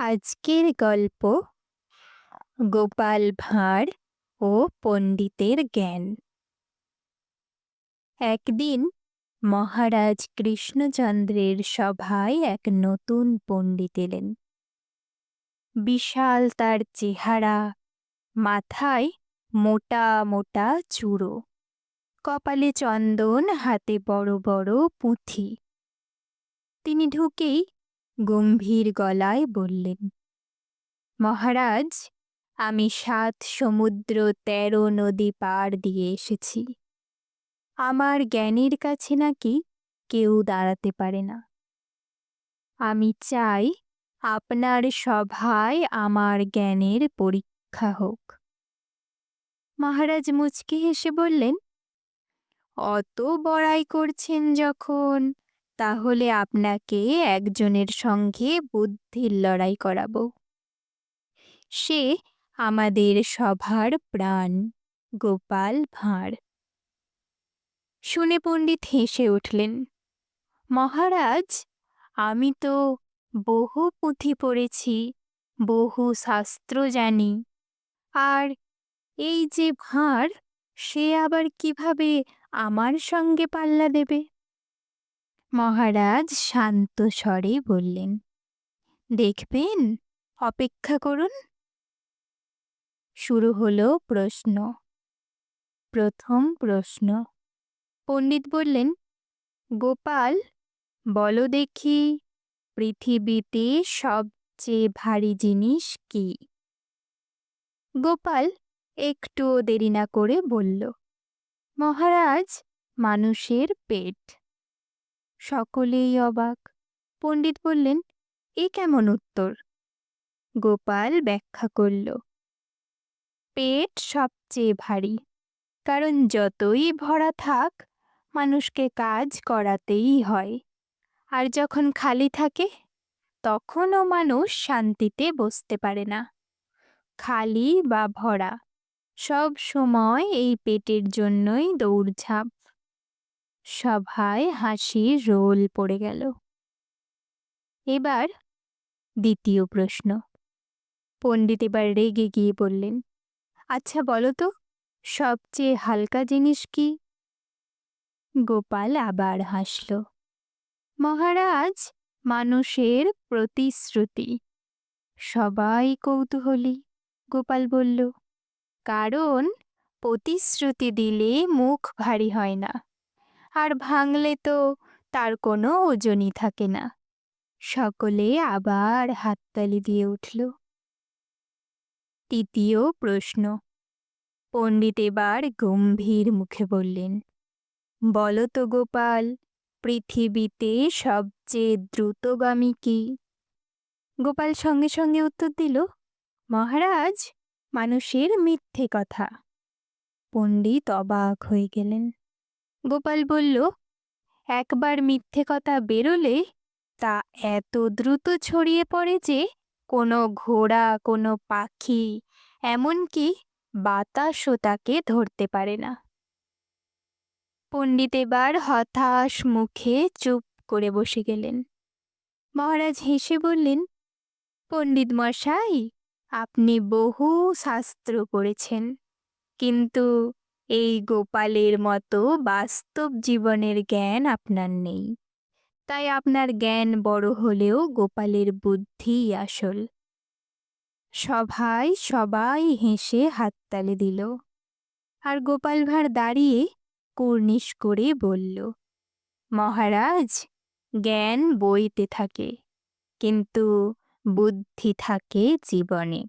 আজকের গল্প গোপাল ভাঁড় ও পণ্ডিতের জ্ঞান। একদিন মহারাজ কৃষ্ণচন্দ্রের সভায় এক নতুন পণ্ডিত এলেন। বিশাল তার চেহারা, মাথায় মোটা মোটা চূড়ো, কপালে চন্দন, হাতে বড় বড় পুঁথি। তিনি ঢুকেই গম্ভীর গলায় বললেন, মহারাজ, আমি সাত সমুদ্র তেরো নদী পার দিয়ে এসেছি। আমার জ্ঞানের কাছে নাকি কেউ দাঁড়াতে পারে না। আমি চাই আপনার সভায় আমার জ্ঞানের পরীক্ষা হোক। মহারাজ মুচকি হেসে বললেন, অত বড়াই করছেন যখন তাহলে আপনাকে একজনের সঙ্গে বুদ্ধির লড়াই করাবো। সে আমাদের সভার প্রাণ, গোপাল ভাঁড়। শুনে পণ্ডিত হেসে উঠলেন, মহারাজ, আমি তো বহু পুঁথি পড়েছি, বহু শাস্ত্র জানি, আর এই যে ভাঁড়, সে আবার কীভাবে আমার সঙ্গে পাল্লা দেবে? মহারাজ শান্ত স্বরে বললেন, দেখবেন, অপেক্ষা করুন। শুরু হলো প্রশ্ন। প্রথম প্রশ্ন। পণ্ডিত বললেন, গোপাল, বলো দেখি, পৃথিবীতে সবচেয়ে ভারী জিনিস কি? গোপাল একটুও দেরি না করে বলল, মহারাজ, মানুষের পেট। সকলেই অবাক। পণ্ডিত বললেন, এ কেমন উত্তর? গোপাল ব্যাখ্যা করল, পেট সবচেয়ে ভারী, কারণ যতই ভরা থাক, মানুষকে কাজ করাতেই হয়। আর যখন খালি থাকে, তখনও মানুষ শান্তিতে বসতে পারে না। খালি বা ভরা, সব সময় এই পেটের জন্যই দৌড়ঝাঁপ। সভায় হাসির রোল পড়ে গেল। এবার দ্বিতীয় প্রশ্ন। পণ্ডিত এবার রেগে গিয়ে বললেন আচ্ছা বলো তো, সবচেয়ে হালকা জিনিস কি? গোপাল আবার হাসল, মহারাজ, মানুষের প্রতিশ্রুতি। সবাই কৌতূহলী, গোপাল বলল, কারণ প্রতিশ্রুতি দিলে মুখ ভারী হয় না। আর ভাঙলে তো তার কোনো ওজনই থাকে না। সকলে আবার হাততালি দিয়ে উঠল। তৃতীয় প্রশ্ন। পণ্ডিত এবার গম্ভীর মুখে বললেন, বলো তো গোপাল, পৃথিবীতে সবচেয়ে দ্রুতগামী কি? গোপাল সঙ্গে সঙ্গে উত্তর দিল, মহারাজ, মানুষের মিথ্যে কথা। পণ্ডিত অবাক হয়ে গেলেন। গোপাল বলল, একবার মিথ্যে কথা বেরোলে তা এত দ্রুত ছড়িয়ে পড়ে যে কোনো ঘোড়া, কোনো পাখি, এমনকি বাতাসও তাকে ধরতে পারে না। পণ্ডিত এবার হতাশ মুখে চুপ করে বসে গেলেন। মহারাজ হেসে বললেন, পণ্ডিত মশাই, আপনি বহু শাস্ত্র পড়েছেন, কিন্তু এই গোপালের মতো বাস্তব জীবনের জ্ঞান আপনার নেই। তাই আপনার জ্ঞান বড় হলেও গোপালের বুদ্ধি আসল। সভায় সবাই হেসে হাততালি দিল। আর গোপাল ভাঁড় দাঁড়িয়ে কুর্নিশ করে বলল, মহারাজ, জ্ঞান বইতে থাকে, কিন্তু বুদ্ধি থাকে জীবনে।